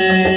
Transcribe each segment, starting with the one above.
ನಿನ್ನ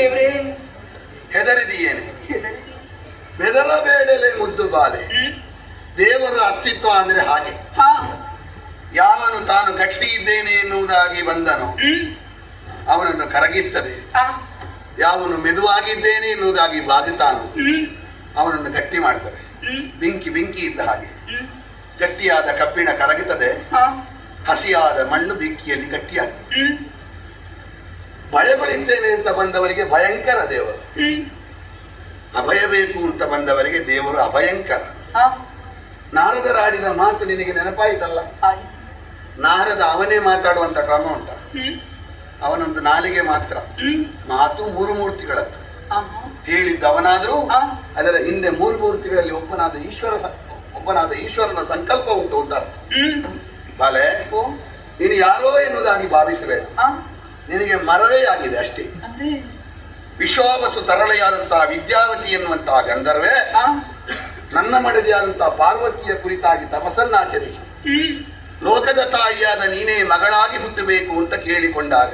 ದೇವ್ರೇ. ಹೆದರಿದೆಯೇನೆ? ಬೆದಲಬೇಡಲೆ ಮುದ್ದು ಬಾಲೆ. ದೇವರ ಅಸ್ತಿತ್ವ ಅಂದ್ರೆ ಹಾಗೆ. ಯಾವನು ತಾನು ಗಟ್ಟಿ ಇದ್ದೇನೆ ಎನ್ನುವುದಾಗಿ ಬಂದನು ಅವನನ್ನು ಕರಗಿಸ್ತದೆ. ಯಾವನು ಮೆದುವಾಗಿದ್ದೇನೆ ಎನ್ನುವುದಾಗಿ ಬಾಧಿತಾನು ಹ್ಮ್. ಅವನನ್ನು ಗಟ್ಟಿ ಮಾಡ್ತದೆ. ಬಿಂಕಿ ಬೆಂಕಿ ಇದ್ದ ಹಾಗೆ. ಗಟ್ಟಿಯಾದ ಕಬ್ಬಿಣ ಕರಗುತ್ತದೆ. ಹಸಿಯಾದ ಮಣ್ಣು ಬೆಂಕಿಯಲ್ಲಿ ಗಟ್ಟಿಯಾಗ್ತದೆ. ಭಯಗೊಳಿಸ್ತೇನೆ ಅಂತ ಬಂದವರಿಗೆ ಭಯಂಕರ ದೇವರು. ಅಭಯ ಬೇಕು ಅಂತ ಬಂದವರಿಗೆ ದೇವರು ಅಭಯಂಕರ. ನಾರದರಾಡಿದ ಮಾತು ನಿನಗೆ ನೆನಪಾಯಿತಲ್ಲ? ನಾರದ ಅವನೇ ಮಾತಾಡುವಂತ ಕ್ರಮ ಉಂಟ. ಅವನೊಂದು ನಾಲಿಗೆ ಮಾತ್ರ. ಮಾತು ಮೂರು ಮೂರ್ತಿಗಳದ್ದು. ಹೇಳಿದ್ದ ಅವನಾದರೂ ಅದರ ಹಿಂದೆ ಮೂರು ಮೂರ್ತಿಗಳಲ್ಲಿ ಒಬ್ಬನಾದ ಈಶ್ವರ ಒಬ್ಬನಾದ ಈಶ್ವರನ ಸಂಕಲ್ಪ ಉಂಟು ಅಂತ ಬಾಲೆ ನೀನು ಯಾರೋ ಎನ್ನುವುದಾಗಿ ಭಾವಿಸಬೇಡ. ನಿನಗೆ ಮರವೇ ಆಗಿದೆ ಅಷ್ಟೇ. ವಿಶ್ವಾವಸು ತರಳೆಯಾದಂತಹ ವಿದ್ಯಾವತಿ ಎನ್ನುವಂತಹ ಗಂಧರ್ವೇ ನನ್ನ ಮಡದಿಯಾದಂತಹ ಪಾರ್ವತಿಯ ಕುರಿತಾಗಿ ತಪಸ್ಸನ್ನಾಚರಿಸಿ ಲೋಕದ ತಾಯಿಯಾದ ನೀನೇ ಮಗಳಾಗಿ ಹುಟ್ಟಬೇಕು ಅಂತ ಕೇಳಿಕೊಂಡಾಗ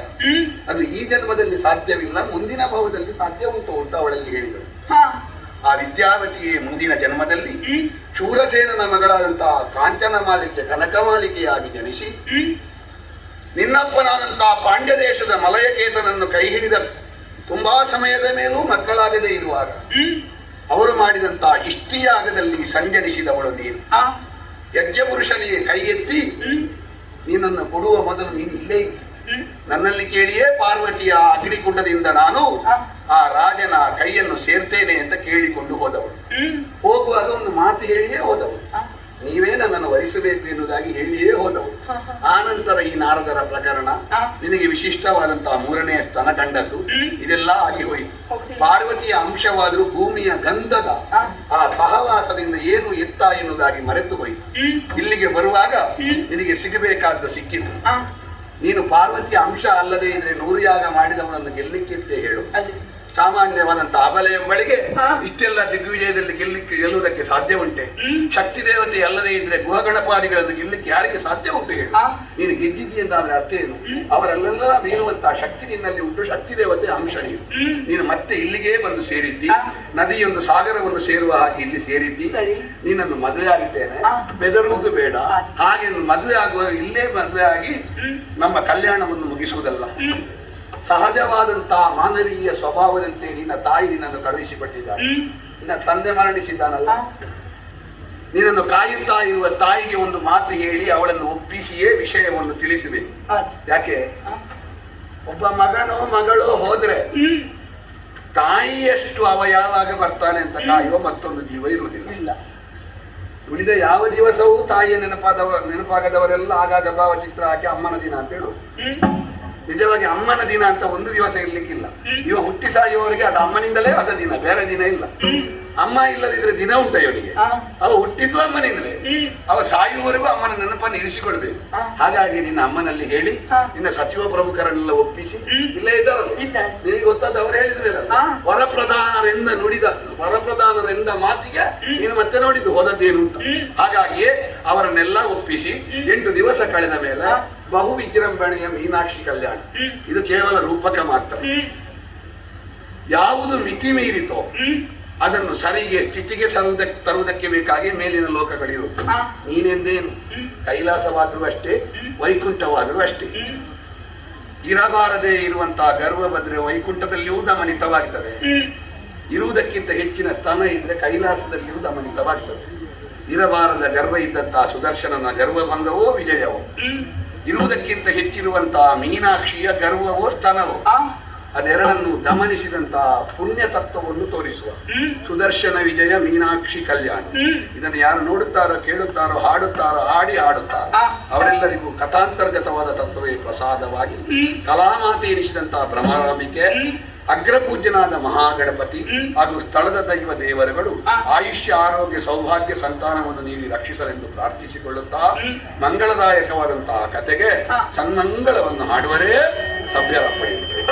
ಅದು ಈ ಜನ್ಮದಲ್ಲಿ ಸಾಧ್ಯವಿಲ್ಲ ಮುಂದಿನ ಭಾವದಲ್ಲಿ ಸಾಧ್ಯ ಉಂಟು ಅಂತ ಅವಳಲ್ಲಿ ಹೇಳಿದಳು. ಆ ವಿದ್ಯಾವತಿಯೇ ಮುಂದಿನ ಜನ್ಮದಲ್ಲಿ ಶೂರಸೇನನ ಮಗಳಾದಂತಹ ಕಾಂಚನ ಮಾಲಿಕೆ ಕನಕಮಾಲಿಕೆಯಾಗಿ ಜನಿಸಿ ಹ್ಮ್ ನಿನ್ನಪ್ಪನಾದಂತಹ ಪಾಂಡ್ಯ ದೇಶದ ಮಲಯಕೇತನನ್ನು ಕೈ ಹಿಡಿದ ತುಂಬಾ ಸಮಯದ ಮೇಲೂ ಮಕ್ಕಳಾಗದೇ ಇರುವಾಗ ಅವರು ಮಾಡಿದಂತಹ ಇಷ್ಟಿಯಾಗದಲ್ಲಿ ಸಂಜನಿಸಿದವಳು ನೀನು. ಯಜ್ಞಪುರುಷನಿಗೆ ಕೈ ಎತ್ತಿ ನೀನನ್ನು ಕೊಡುವ ಮೊದಲು ನೀನು ಇಲ್ಲೇ ನನ್ನಲ್ಲಿ ಕೇಳಿಯೇ ಪಾರ್ವತಿಯ ಅಗ್ನಿಕುಂಡದಿಂದ ನಾನು ಆ. ರಾಜನ ಕೈಯನ್ನು ಸೇರ್ತೇನೆ ಅಂತ ಕೇಳಿಕೊಂಡು ಹೋದವಳು. ಹೋಗುವಾಗ ಒಂದು ಮಾತು ಹೇಳಿಯೇ ಹೋದವಳು. ನೀವೇ ನನ್ನನ್ನು ವರಿಸಬೇಕು ಎನ್ನುವುದಾಗಿ ಹೇಳಿಯೇ ಹೋದವು. ಆನಂತರ ಈ ನಾರದರ ಪ್ರಕರಣ. ನಿನಗೆ ವಿಶಿಷ್ಟವಾದಂತಹ ಮೂರನೆಯ ಸ್ತನ ಕಂಡದ್ದು. ಇದೆಲ್ಲ ಆಗಿ ಹೋಯಿತು ಪಾರ್ವತಿಯ ಅಂಶವಾದರೂ ಭೂಮಿಯ ಗಂಧದ ಆ. ಸಹವಾಸದಿಂದ ಏನು ಎತ್ತ ಎನ್ನುವುದಾಗಿ ಮರೆತು ಹೋಯಿತು ಇಲ್ಲಿಗೆ ಬರುವಾಗ. ನಿನಗೆ ಸಿಗಬೇಕಾದ್ದು ಸಿಕ್ಕಿತು ನೀನು ಪಾರ್ವತಿಯ ಅಂಶ ಅಲ್ಲದೆ ಇದ್ರೆ ನೂರು ಯಾಗ ಮಾಡಿದವನನ್ನು ಗೆಲ್ಲಿಕ್ಕಿದ್ದೇ ಹೇಳು ಅಲ್ಲಿ ಸಾಮಾನ್ಯವಾದಂತಹ ಅಬಲೆಯ ಬಳಿಗೆ ಇಷ್ಟೆಲ್ಲ ದಿಗ್ವಿಜಯದಲ್ಲಿ ಗೆಲ್ಲಿಕ್ಕೆ ಗೆಲ್ಲುವುದಕ್ಕೆ ಸಾಧ್ಯ ಉಂಟೆ. ಶಕ್ತಿ ದೇವತೆ ಅಲ್ಲದೆ ಇದ್ರೆ ಗುಹಗಣಪಾದಿಗಳನ್ನು ಗೆಲ್ಲಿಕ್ಕೆ ಯಾರಿಗೆ ಸಾಧ್ಯ ಉಂಟು ಹೇಳು. ನೀನು ಗೆದ್ದಿದ್ದಿ ಅಂತಾದ್ರೆ ಅರ್ಥ ಏನು. ಅವರೆಲ್ಲೆಲ್ಲ ಬೀರುವಂತಹ ಶಕ್ತಿ ನಿನ್ನಲ್ಲಿ ಉಂಟು. ಶಕ್ತಿ ದೇವತೆ ಅಂಶ ನೀನು ನೀನು ಮತ್ತೆ ಇಲ್ಲಿಗೆ ಬಂದು ಸೇರಿದ್ದಿ. ನದಿಯೊಂದು ಸಾಗರವನ್ನು ಸೇರುವ ಹಾಗೆ ಇಲ್ಲಿ ಸೇರಿದ್ದಿ. ಸರಿ. ನೀನನ್ನು ಮದುವೆ ಆಗಿದ್ದೇನೆ. ಬೆದರುವುದು ಬೇಡ. ಹಾಗೆ ಮದುವೆ ಆಗುವ ಇಲ್ಲೇ ಮದುವೆ ಆಗಿ ನಮ್ಮ ಕಲ್ಯಾಣವನ್ನು ಮುಗಿಸುವುದಲ್ಲ. ಸಹಜವಾದಂತಹ ಮಾನವೀಯ ಸ್ವಭಾವದಂತೆ ನಿನ್ನ ತಾಯಿ ನಿನ್ನನ್ನು ಕಳುಹಿಸಿಕೊಟ್ಟಿದ್ದಾರೆ ನಿನ್ನ ತಂದೆ ಮರಣಿಸಿದ್ದಾನಲ್ಲ? ನಿನ್ನನ್ನು ಕಾಯುತ್ತಾ ಇರುವ ತಾಯಿಗೆ ಒಂದು ಮಾತು ಹೇಳಿ ಅವಳನ್ನು ಒಪ್ಪಿಸಿಯೇ ವಿಷಯವನ್ನು ತಿಳಿಸಬೇಕು. ಯಾಕೆ? ಒಬ್ಬ ಮಗನೋ ಮಗಳೋ ಹೋದ್ರೆ ತಾಯಿಯಷ್ಟು ಅವ ಯಾವಾಗ ಬರ್ತಾನೆ ಅಂತ ಕಾಯುವ ಮತ್ತೊಂದು ಜೀವ ಇರುವುದಿಲ್ಲ. ಇಲ್ಲ. ಉಳಿದ ಯಾವ ದಿವಸವೂ ತಾಯಿಯ ನೆನಪಾದವ ನೆನಪಾಗದವರೆಲ್ಲ ಆಗಾಗ ಭಾವಚಿತ್ರ ಹಾಕಿ ಅಮ್ಮನ ದಿನ ಅಂತ ನಿಜವಾಗಿ ಅಮ್ಮನ ದಿನ ಅಂತ ಒಂದು ದಿವಸ ಇರ್ಲಿಕ್ಕಿಲ್ಲ ಇವ ಹುಟ್ಟಿ ಸಾಯುವವರಿಗೆ ಅದು ಅಮ್ಮನಿಂದಲೇ ಅದ ದಿನ ಬೇರೆ ದಿನ ಇಲ್ಲ ಅಮ್ಮ ಇಲ್ಲದಿದ್ರೆ ದಿನ ಉಂಟ ಇವನಿಗೆ. ಅವ ಹುಟ್ಟಿದ್ದು ಅಮ್ಮನಿಂದಲೇ ಅವ ಸಾಯುವವರೆಗೂ ಅಮ್ಮನ ನೆನಪನ್ನು ಇರಿಸಿಕೊಳ್ಬೇಕು ಹಾಗಾಗಿ ನಿನ್ನ ಅಮ್ಮನಲ್ಲಿ ಹೇಳಿ. ನಿನ್ನ ಸಚಿವ ಪ್ರಮುಖರನ್ನೆಲ್ಲ ಒಪ್ಪಿಸಿ. ಇಲ್ಲೇ ಇದ್ದಾರಲ್ಲ ಇದ್ದಾರೆ. ನಿನಗೆ ಗೊತ್ತಾದ ಅವ್ರು ಹೇಳಿದ್ರಲ್ಲ ಹಾ. ವರಪ್ರಧಾನರೆಂದ ನುಡಿದ ವರಪ್ರಧಾನರೆಂದ ಮಾತಿಗೆ ನೀನು ಮತ್ತೆ ನೋಡಿದ್ದು ಹೋದದ್ದೇನು ಅಂತ. ಹಾಗಾಗಿಯೇ ಹಾಗಾಗಿ ಅವರನ್ನೆಲ್ಲ ಒಪ್ಪಿಸಿ ಎಂಟು ದಿವಸ ಕಳೆದ ಮೇಲೆ. ಬಹು ವಿಜೃಂಭಣೆಯ ಮೀನಾಕ್ಷಿ ಕಲ್ಯಾಣ. ಇದು ಕೇವಲ ರೂಪಕ ಮಾತ್ರ. ಯಾವುದು ಮಿತಿ ಮೀರಿತೋ ಅದನ್ನು ಸರಿಗೆ ಸ್ಥಿತಿಗೆ ಸರುವುದಕ್ಕೆ ತರುವುದಕ್ಕೆ ಬೇಕಾಗಿ ಮೇಲಿನ ಲೋಕಗಳಿರು. ನೀನೆಂದೇನು? ಕೈಲಾಸವಾದರೂ ಅಷ್ಟೇ ವೈಕುಂಠವಾದರೂ ಅಷ್ಟೇ. ಇರಬಾರದೇ ಇರುವಂತಹ ಗರ್ವ ಬಂದ್ರೆ ವೈಕುಂಠದಲ್ಲಿಯೂ ದಮನಿತವಾಗ್ತದೆ ಇರುವುದಕ್ಕಿಂತ ಹೆಚ್ಚಿನ ಸ್ಥಾನ ಇದ್ರೆ ಕೈಲಾಸದಲ್ಲಿಯೂ ದಮನಿತವಾಗ್ತದೆ ಇರಬಾರದ ಗರ್ವ ಇದ್ದಂತಹ ಸುದರ್ಶನನ ಗರ್ವಭಂಗವೋ ವಿಜಯವೋ? ಇರುವುದಕ್ಕಿಂತ ಹೆಚ್ಚಿರುವಂತಹ ಮೀನಾಕ್ಷಿಯ ಗರ್ವವೋ ಸ್ತನವೋ ಅದೆರಡನ್ನು ದಮನಿಸಿದಂತಹ ಪುಣ್ಯ ತತ್ವವನ್ನು ತೋರಿಸುವ ಸುದರ್ಶನ ವಿಜಯ ಮೀನಾಕ್ಷಿ ಕಲ್ಯಾಣ. ಇದನ್ನು ಯಾರು ನೋಡುತ್ತಾರೋ ಕೇಳುತ್ತಾರೋ ಹಾಡುತ್ತಾರೋ ಹಾಡಿ ಆಡುತ್ತಾರೋ ಅವರೆಲ್ಲರಿಗೂ ಕಥಾಂತರ್ಗತವಾದ ತತ್ವವೇ ಪ್ರಸಾದವಾಗಿ. ಕಲಾಮಾತಿ ಎನಿಸಿದಂತಹ ಭ್ರಮರಾಂಬಿಕೆ ಅಗ್ರಪೂಜ್ಯನಾದ ಮಹಾಗಣಪತಿ. ಹಾಗೂ ಸ್ಥಳದ ದೈವ ದೇವರುಗಳು ಆಯುಷ್ಯ ಆರೋಗ್ಯ ಸೌಭಾಗ್ಯ ಸಂತಾನವನ್ನು ನೀಡಿ ರಕ್ಷಿಸಲೆಂದು ಪ್ರಾರ್ಥಿಸಿಕೊಳ್ಳುತ್ತಾ. ಮಂಗಳದಾಯಕವಾದಂತಹ ಕತೆಗೆ ಆ. ಸನ್ಮಂಗಳವನ್ನು ಹಾಡುವರೇ ಸಭ್ಯರ ಪಡೆಯುತ್ತೇವೆ